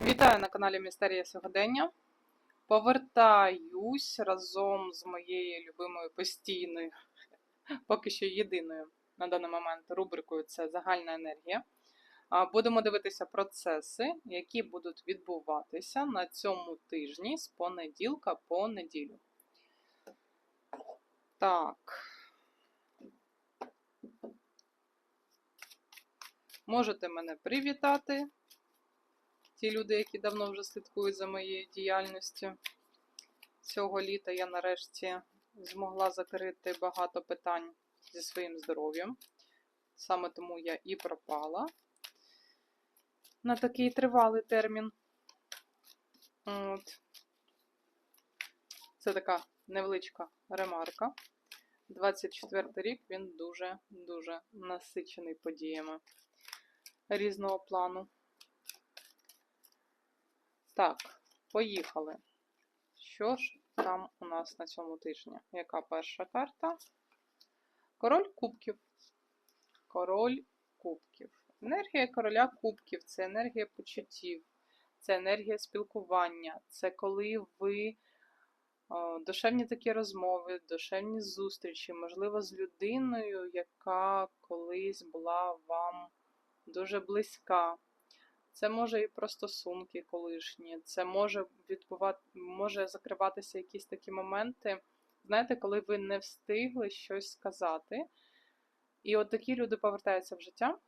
Вітаю на каналі Містерія Сьогодення. Повертаюсь разом з моєю любимою постійною, поки що єдиною на даний момент рубрикою це загальна енергія. Будемо дивитися процеси, які будуть відбуватися на цьому тижні з понеділка по неділю. Так. Можете мене привітати ті люди, які давно вже слідкують за моєю діяльністю. Цього літа я нарешті змогла закрити багато питань зі своїм здоров'ям. Саме тому я і пропала на такий тривалий термін. От. Це така невеличка ремарка. 24 рік він дуже-дуже насичений подіями різного плану. Так, поїхали. Що ж там у нас на цьому тижні? Яка перша карта? Король кубків. Король кубків. Енергія короля кубків це енергія почуттів, це енергія спілкування, це коли ви о, душевні такі розмови, душевні зустрічі, можливо, з людиною, яка колись була вам дуже близька. Це може і про стосунки колишні, це може відбувати, може закриватися якісь такі моменти, знаєте, коли ви не встигли щось сказати. І от такі люди повертаються в життя.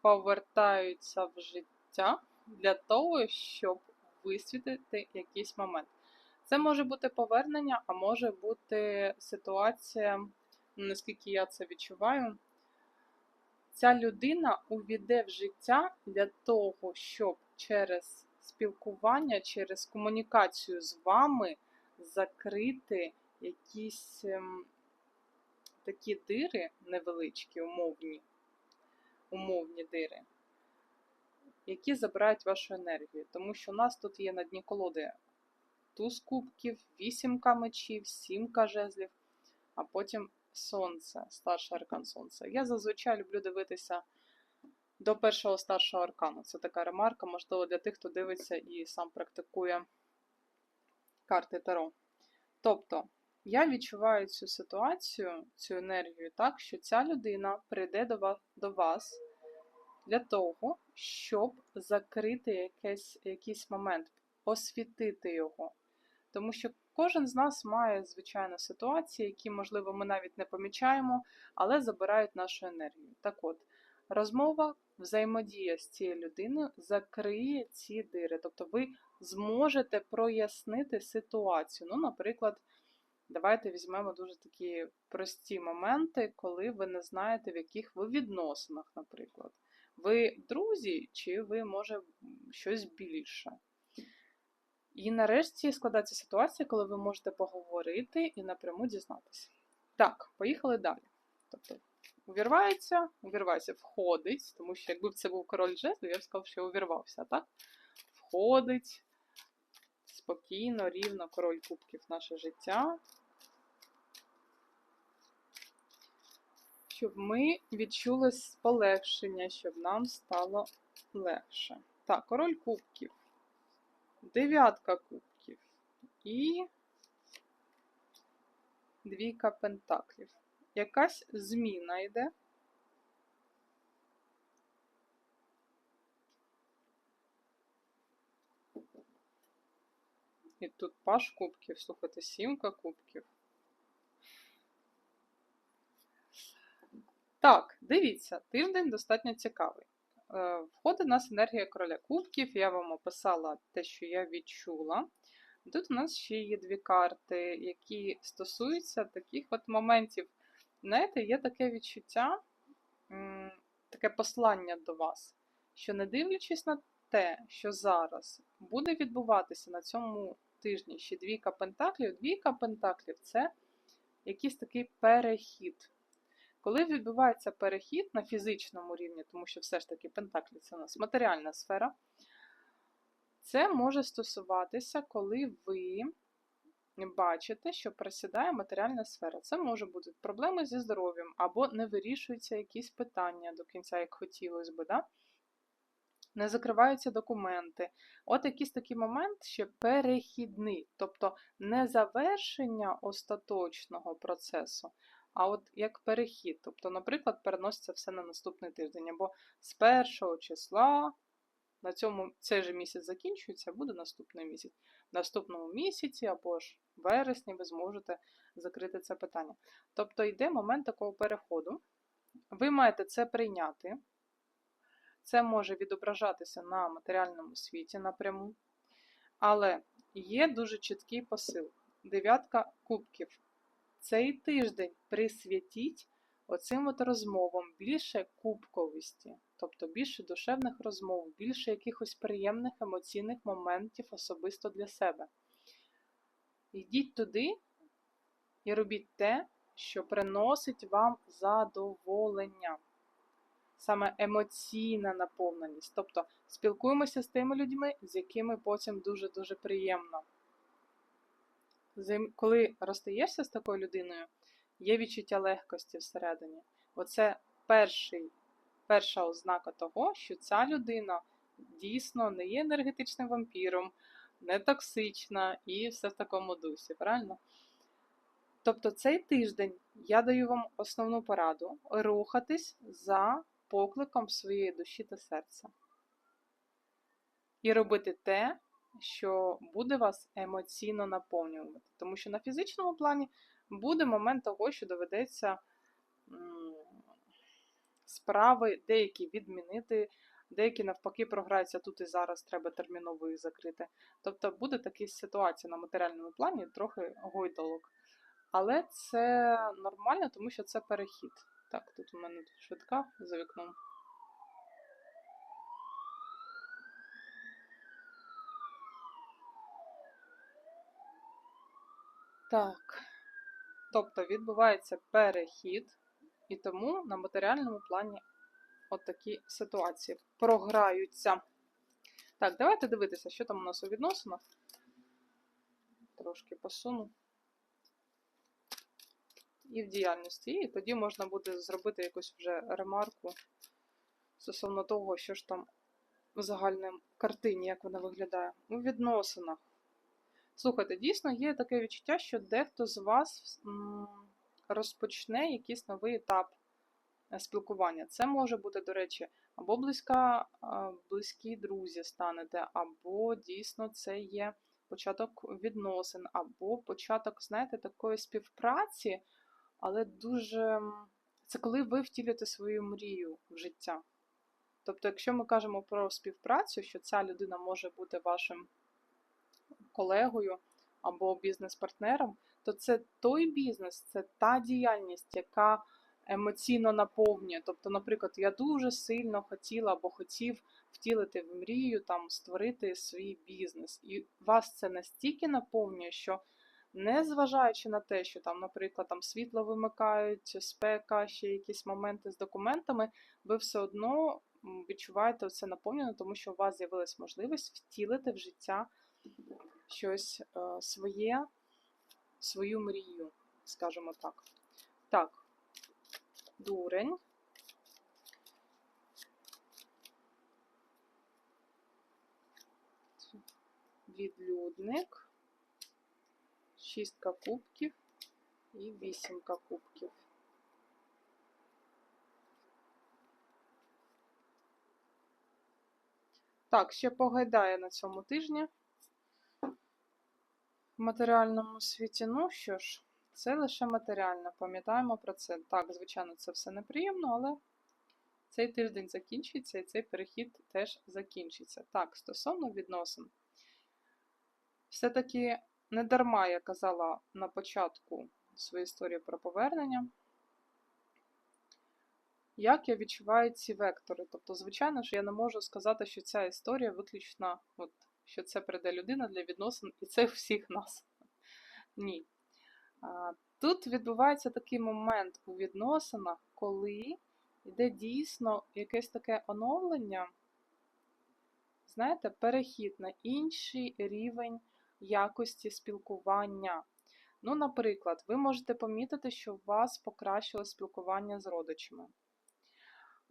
Повертаються в життя для того, щоб висвітити якийсь момент. Це може бути повернення, а може бути ситуація, наскільки я це відчуваю ця людина увійде в життя для того, щоб через спілкування, через комунікацію з вами закрити якісь ем, такі дири невеличкі, умовні, умовні дири, які забирають вашу енергію. Тому що у нас тут є на дні колоди туз кубків, вісімка мечів, сімка жезлів, а потім Сонце, старший аркан Сонця. Я зазвичай люблю дивитися до першого старшого аркану. Це така ремарка, можливо, для тих, хто дивиться і сам практикує карти Таро. Тобто, я відчуваю цю ситуацію, цю енергію так, що ця людина прийде до вас для того, щоб закрити якийсь, якийсь момент, освітити його. Тому що Кожен з нас має, звичайно, ситуації, які, можливо, ми навіть не помічаємо, але забирають нашу енергію. Так от, розмова, взаємодія з цією людиною закриє ці дири. Тобто ви зможете прояснити ситуацію. Ну, наприклад, давайте візьмемо дуже такі прості моменти, коли ви не знаєте, в яких ви відносинах, наприклад. Ви друзі, чи ви, може, щось більше. І нарешті складається ситуація, коли ви можете поговорити і напряму дізнатися. Так, поїхали далі. Тобто, увірвається, увірвається, входить, тому що якби це був король жезлів, я б сказав, що увірвався, так? Входить спокійно, рівно, король кубків наше життя. Щоб ми відчули полегшення, щоб нам стало легше. Так, король кубків дев'ятка кубків і двійка пентаклів. Якась зміна йде. І тут паш кубків, слухайте, сімка кубків. Так, дивіться, тиждень достатньо цікавий. Е, входить у нас енергія короля кубків, я вам описала те, що я відчула. Тут у нас ще є дві карти, які стосуються таких от моментів. Знаєте, є таке відчуття, таке послання до вас, що не дивлячись на те, що зараз буде відбуватися на цьому тижні ще двійка пентаклів, двійка пентаклів це якийсь такий перехід. Коли відбувається перехід на фізичному рівні, тому що все ж таки Пентаклі це у нас матеріальна сфера, це може стосуватися, коли ви бачите, що просідає матеріальна сфера. Це може бути проблеми зі здоров'ям, або не вирішуються якісь питання до кінця, як хотілося би. Да? Не закриваються документи. От якийсь такий момент ще перехідний, тобто не завершення остаточного процесу, а от як перехід. Тобто, наприклад, переноситься все на наступний тиждень, або з першого числа на цьому цей же місяць закінчується, буде наступний місяць. В наступному місяці або ж вересні ви зможете закрити це питання. Тобто йде момент такого переходу. Ви маєте це прийняти. Це може відображатися на матеріальному світі напряму. Але є дуже чіткий посил. Дев'ятка кубків. Цей тиждень присвятіть оцим от розмовам більше кубковості, тобто більше душевних розмов, більше якихось приємних емоційних моментів особисто для себе. Йдіть туди і робіть те, що приносить вам задоволення. Саме емоційна наповненість. Тобто спілкуємося з тими людьми, з якими потім дуже-дуже приємно. Коли розстаєшся з такою людиною, є відчуття легкості всередині. Оце перший, перша ознака того, що ця людина дійсно не є енергетичним вампіром, не токсична і все в такому дусі, правильно? Тобто цей тиждень я даю вам основну пораду рухатись за покликом своєї душі та серця. І робити те, що буде вас емоційно наповнювати. Тому що на фізичному плані буде момент того, що доведеться справи деякі відмінити, деякі навпаки програються тут і зараз, треба терміново їх закрити. Тобто буде така ситуація на матеріальному плані, трохи гойдалок. Але це нормально, тому що це перехід. Так, тут у мене швидка за вікном. Так. Тобто відбувається перехід, і тому на матеріальному плані от такі ситуації програються. Так, давайте дивитися, що там у нас у відносинах. Трошки посуну. І в діяльності. І тоді можна буде зробити якусь вже ремарку стосовно того, що ж там в загальній картині, як вона виглядає. У відносинах. Слухайте, дійсно є таке відчуття, що дехто з вас розпочне якийсь новий етап е, спілкування. Це може бути, до речі, або близька, близькі друзі станете, або дійсно це є початок відносин, або початок, знаєте, такої співпраці, але дуже це коли ви втілюєте свою мрію в життя. Тобто, якщо ми кажемо про співпрацю, що ця людина може бути вашим колегою або бізнес-партнером, то це той бізнес, це та діяльність, яка емоційно наповнює. Тобто, наприклад, я дуже сильно хотіла або хотів втілити в мрію, там, створити свій бізнес. І вас це настільки наповнює, що. Незважаючи на те, що там, наприклад, там світло вимикають, спека, ще якісь моменти з документами, ви все одно відчуваєте це наповнено, тому що у вас з'явилась можливість втілити в життя щось е, своє, свою мрію, скажімо так. Так, дурень. Відлюдник, шістка кубків і вісімка кубків. Так, ще погайдає на цьому тижні в матеріальному світі. Ну що ж, це лише матеріально, пам'ятаємо про це. Так, звичайно, це все неприємно, але цей тиждень закінчиться і цей перехід теж закінчиться. Так, стосовно відносин. Все-таки не дарма я казала на початку своєї історії про повернення. Як я відчуваю ці вектори? Тобто, звичайно ж, я не можу сказати, що ця історія виключно от, що це прийде людина для відносин, і це всіх нас. Ні. Тут відбувається такий момент у відносинах, коли йде дійсно якесь таке оновлення, знаєте, перехід на інший рівень якості спілкування. Ну, наприклад, ви можете помітити, що у вас покращилось спілкування з родичами.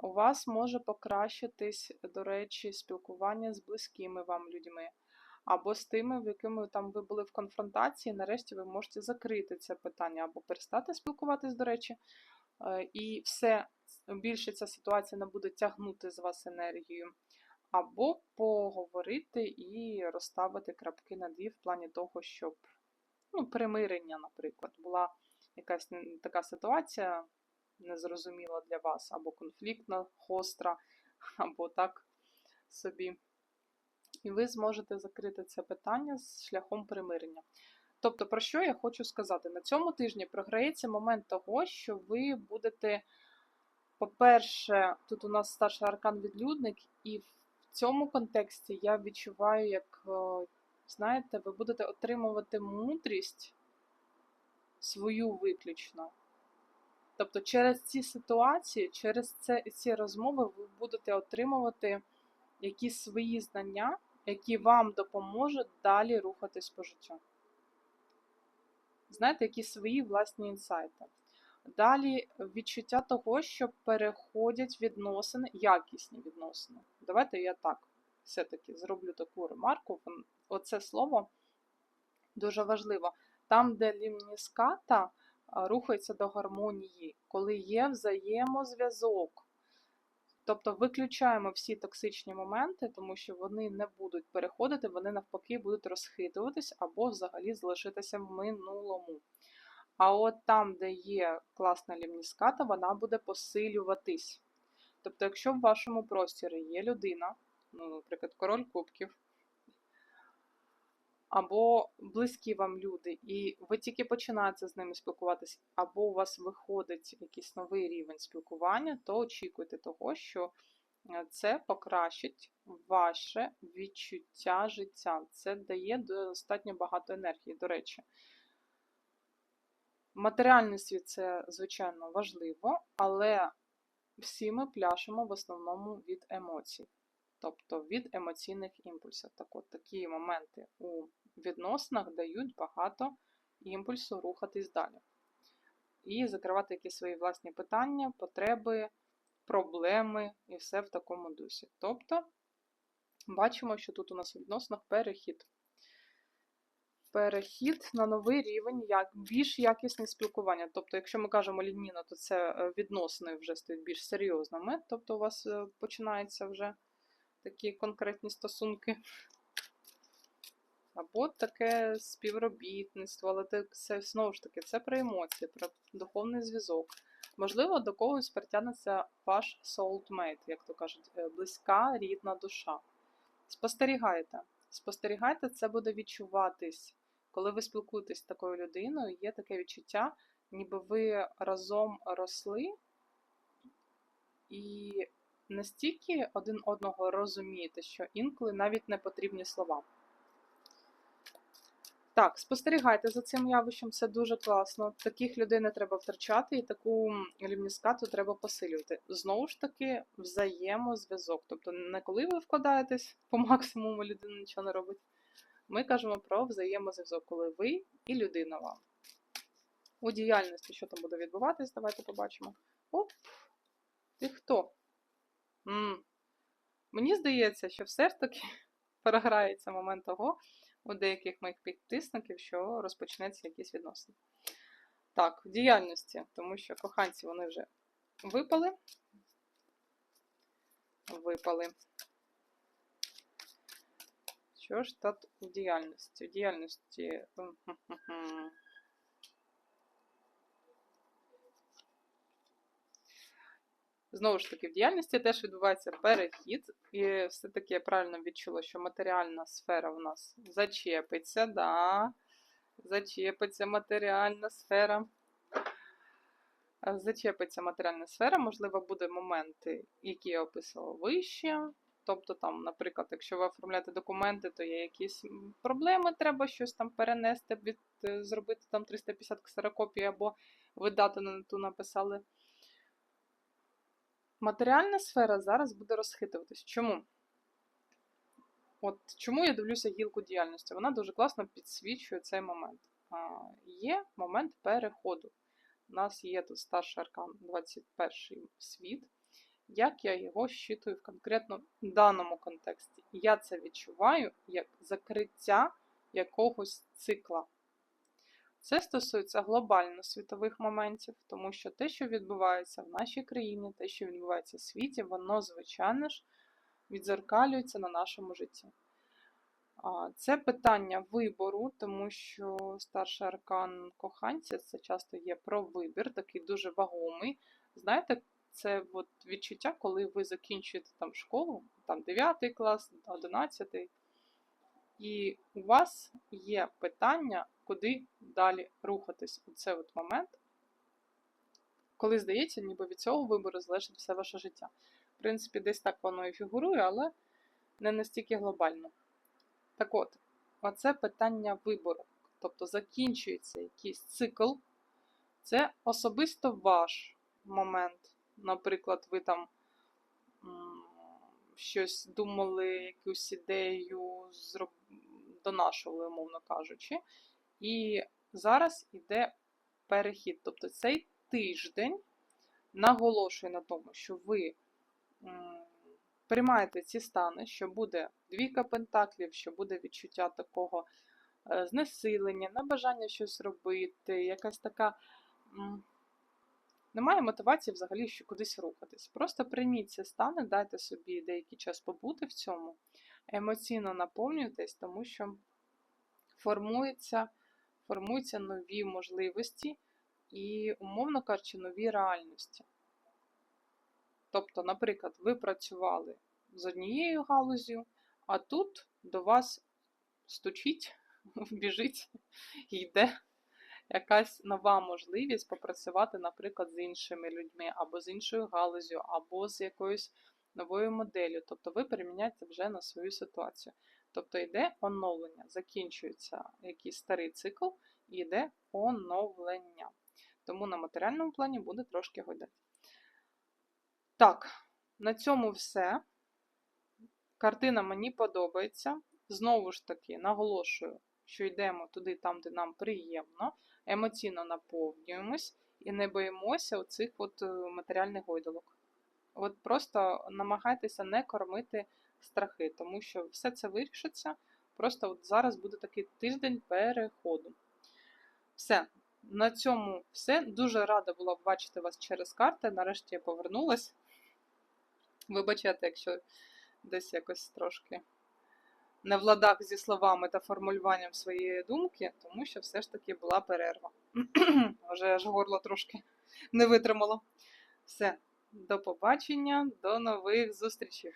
У вас може покращитись, до речі, спілкування з близькими вам людьми, або з тими, в якими там ви були в конфронтації, нарешті ви можете закрити це питання, або перестати спілкуватись, до речі, е, і все більше ця ситуація не буде тягнути з вас енергію, або поговорити і розставити крапки на дві в плані того, щоб ну, примирення, наприклад, була якась така ситуація незрозуміла для вас, або конфліктна, гостра, або так собі. І ви зможете закрити це питання з шляхом примирення. Тобто, про що я хочу сказати? На цьому тижні програється момент того, що ви будете, по-перше, тут у нас старший аркан відлюдник, і в цьому контексті я відчуваю, як, знаєте, ви будете отримувати мудрість свою виключно. Тобто через ці ситуації, через це, ці розмови ви будете отримувати якісь свої знання, які вам допоможуть далі рухатись по життю. Знаєте, якісь свої власні інсайти. Далі відчуття того, що переходять відносини, якісні відносини. Давайте я так все-таки зроблю таку ремарку. Оце слово дуже важливо. Там, де лімніската рухається до гармонії, коли є взаємозв'язок. Тобто виключаємо всі токсичні моменти, тому що вони не будуть переходити, вони навпаки будуть розхитуватись або взагалі залишитися в минулому. А от там, де є класна лімніската, вона буде посилюватись. Тобто, якщо в вашому просторі є людина, ну, наприклад, король кубків, або близькі вам люди, і ви тільки починаєте з ними спілкуватися, або у вас виходить якийсь новий рівень спілкування, то очікуйте того, що е, це покращить ваше відчуття життя. Це дає достатньо багато енергії, до речі. Матеріальний світ це, звичайно, важливо, але всі ми пляшемо в основному від емоцій тобто від емоційних імпульсів. Так от такі моменти у відносинах дають багато імпульсу рухатись далі. І закривати якісь свої власні питання, потреби, проблеми і все в такому дусі. Тобто, бачимо, що тут у нас у відносинах перехід. Перехід на новий рівень, як більш якісне спілкування. Тобто, якщо ми кажемо лінійно, то це е, відносини вже стають більш серйозними. Тобто, у вас е, починається вже такі конкретні стосунки. Або таке співробітництво, але це знову ж таки це про емоції, про духовний зв'язок. Можливо, до когось притягнеться ваш soulmate, як то кажуть, е, близька рідна душа. Спостерігайте. Спостерігайте, це буде відчуватись. Коли ви спілкуєтесь з такою людиною, є таке відчуття, ніби ви разом росли, і настільки один одного розумієте, що інколи навіть не потрібні слова. Так, спостерігайте за цим явищем, це дуже класно. Таких людей не треба втрачати, і таку лімніскату треба посилювати. Знову ж таки, взаємозв'язок. Тобто, не коли ви вкладаєтесь по максимуму, людина нічого не робить. Ми кажемо про взаємозв'язок, коли ви і людина вам. У діяльності, що там буде відбуватись, давайте побачимо. Оп! Ти хто? М. Мені здається, що все ж таки переграється момент того у деяких моїх підтисників, що розпочнеться якісь відносини. Так, в діяльності, тому що коханці вони вже випали. Випали. Що ж тут у діяльності? В діяльності. Знову ж таки, в діяльності теж відбувається перехід, і все-таки я правильно відчула, що матеріальна сфера в нас зачепиться, да, зачепиться матеріальна сфера. Зачепиться матеріальна сфера, можливо, будуть моменти, які я описувала вище. Тобто, там, наприклад, якщо ви оформляєте документи, то є якісь проблеми, треба щось там перенести, від, е, зробити там 350 ксерокопій або видати на ту написали. Матеріальна сфера зараз буде розхитуватись. Чому? От чому я дивлюся гілку діяльності? Вона дуже класно підсвічує цей момент. А, є момент переходу. У нас є тут старший аркан 21 світ. Як я його щитую в конкретно даному контексті? Я це відчуваю як закриття якогось цикла. Це стосується глобально світових моментів, тому що те, що відбувається в нашій країні, те, що відбувається в світі, воно, звичайно ж, відзеркалюється на нашому житті. Це питання вибору, тому що старший аркан коханця це часто є про вибір, такий дуже вагомий. Знаєте, це от відчуття, коли ви закінчуєте там школу, там 9 клас, 11, і у вас є питання, куди далі рухатись. Це от момент, коли здається, ніби від цього вибору залежить все ваше життя. В принципі, десь так воно і фігурує, але не настільки глобально. Так от, оце питання вибору. Тобто закінчується якийсь цикл, це особисто ваш момент. Наприклад, ви там щось думали, якусь ідею зроб... донашували, умовно кажучи. І зараз іде перехід. Тобто цей тиждень наголошує на тому, що ви приймаєте ці стани, що буде двійка пентаклів, що буде відчуття такого е, знесилення, небажання щось робити, якась така. м, Немає мотивації взагалі ще кудись рухатись. Просто прийміть ці стани, дайте собі деякий час побути в цьому, емоційно наповнюйтесь, тому що формуються, формуються нові можливості і, умовно кажучи, нові реальності. Тобто, наприклад, ви працювали з однією галузю, а тут до вас стучить, біжить йде якась нова можливість попрацювати, наприклад, з іншими людьми, або з іншою галузю, або з якоюсь новою моделлю. Тобто ви переміняєте вже на свою ситуацію. Тобто йде оновлення, закінчується якийсь старий цикл і йде оновлення. Тому на матеріальному плані буде трошки гойдати. Так, на цьому все. Картина мені подобається. Знову ж таки, наголошую, що йдемо туди, там, де нам приємно, емоційно наповнюємось і не боїмося оцих от е, матеріальних гойдалок. От просто намагайтеся не кормити страхи, тому що все це вирішиться. Просто от зараз буде такий тиждень переходу. Все. На цьому все. Дуже рада була бачити вас через карти. Нарешті я повернулась. Вибачайте, якщо десь якось трошки не в ладах зі словами та формулюванням своєї думки, тому що все ж таки була перерва. Вже аж горло трошки не витримало. Все, до побачення, до нових зустрічей.